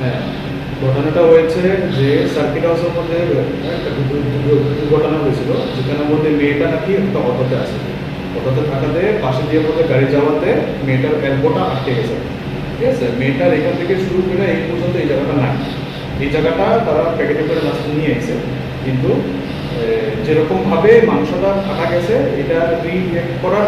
হ্যাঁ ঘটনাটা হয়েছে যে সার্কিট হাউসের মধ্যে দুর্ঘটনা হয়েছিল, যেখানের মধ্যে মেয়েটা নাকি একটা অটোতে আছে। অটোতে থাকাতে পাশে দিয়ে মধ্যে গাড়ি যাওয়াতে মেয়েটার এলবোটা আটকে গেছে। ঠিক আছে? মেয়েটার এখান থেকে শুরু করে এই পর্যন্ত এই জায়গাটা নাই। এই জায়গাটা তারা প্যাকেটে করে লাস্টে নিয়ে এসে কিন্তু যেরকমভাবে মাংসটা ফাটা গেছে, এটা রিঅ্যাক্ট করার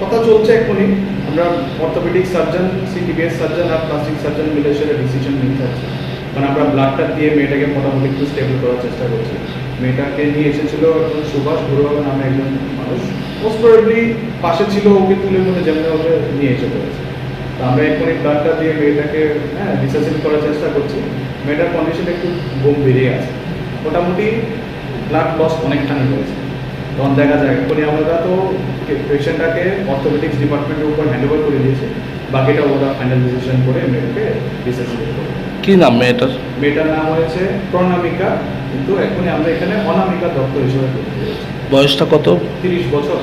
কথা চলছে এখনই। আমরা অর্থোপেডিক সার্জন সিটিবিএস সার্জন আর প্লাস্টিক সার্জন মিলে সেটা ডিসিশন নিতে চাচ্ছি মানে আমরা ব্লাডটা দিয়ে মেয়েটাকে মোটামুটি একটু স্টেবল করার চেষ্টা করছি। মেয়েটাকে নিয়ে এসেছিল একজন সুভাষ গুরুবাবা নামে একজন মানুষ। মোস্ট প্রবলি পাশে ছিল ওকে তুলে মনে যেমন ওকে নিয়ে এসে পড়েছে। তো আমরা এখনই ব্লাডটা দিয়ে মেয়েটাকে হ্যাঁ রিসার্চিং করার চেষ্টা করছি। মেয়েটার কন্ডিশন একটু বেরিয়ে আছে। মোটামুটি ব্লাড লস অনেকখানি হয়েছে। তখন দেখা যায় এক্ষুনি আমরা তো পেশেন্টটাকে অর্থোপেডিক্স ডিপার্টমেন্টের উপর হ্যান্ড ওভার করে দিয়েছে। বাকিটা ওরা ফাইনাল ডিসিশন করে মেয়েটাকে রিসার্চিং করবে কি নাম মেয়েটার? মেয়েটার নাম হয়েছে প্রণামিকা কিন্তু এখনই আমরা এখানে অনামিকা দত্ত হিসেবে বয়সটা কত? তিরিশ বছর।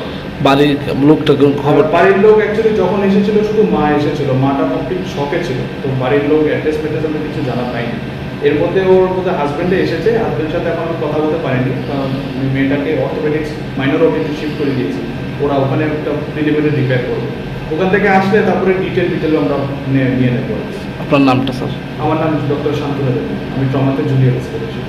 বাড়ির লোকটা খবর? বাড়ির লোক অ্যাকচুয়ালি যখন এসেছিল শুধু মা এসেছিল। মাটা কমপ্লিট শখে ছিল। তো বাড়ির লোক অ্যাড্রেস মেড্রেস আমরা কিছু জানা পাইনি। এর মধ্যে ওর মধ্যে হাজব্যান্ডে এসেছে হাজব্যান্ডের সাথে এখন কথা বলতে পারিনি কারণ মেয়েটাকে অর্থোপেটিক্স মাইনর অফিসে শিফট করে দিয়েছি ওরা ওখানে একটা প্রিলিমিনারি রিপেয়ার করবে ওখান থেকে আসলে তারপরে ডিটেল ডিটেল আমরা নিয়ে নেব আপনার নামটা স্যার আমার নাম ডক্টর শান্তনু আমি ট্রমাতে জুনিয়র করেছি